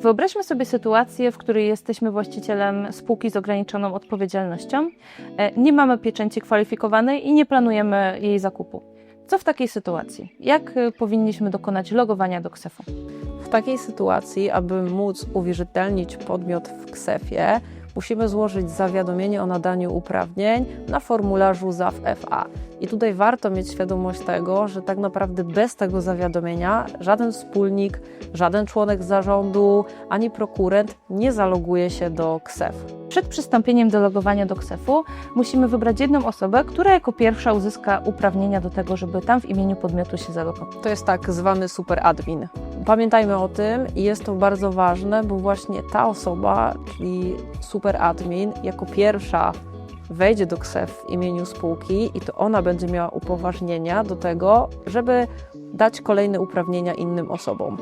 Wyobraźmy sobie sytuację, w której jesteśmy właścicielem spółki z ograniczoną odpowiedzialnością, e, nie mamy pieczęci kwalifikowanej i nie planujemy jej zakupu. Co w takiej sytuacji? Jak e, powinniśmy dokonać logowania do KSEF-u? W takiej sytuacji, aby móc uwierzytelnić podmiot w KSEF-ie, musimy złożyć zawiadomienie o nadaniu uprawnień na formularzu ZAW-FA. I tutaj warto mieć świadomość tego, że tak naprawdę bez tego zawiadomienia żaden wspólnik, żaden członek zarządu ani prokurent nie zaloguje się do KSEF. Przed przystąpieniem do logowania do KSEF-u musimy wybrać jedną osobę, która jako pierwsza uzyska uprawnienia do tego, żeby tam w imieniu podmiotu się zalogować. To jest tak zwany superadmin. Pamiętajmy o tym i jest to bardzo ważne, bo właśnie ta osoba, czyli superadmin, jako pierwsza wejdzie do KSEF w imieniu spółki i to ona będzie miała upoważnienia do tego, żeby dać kolejne uprawnienia innym osobom.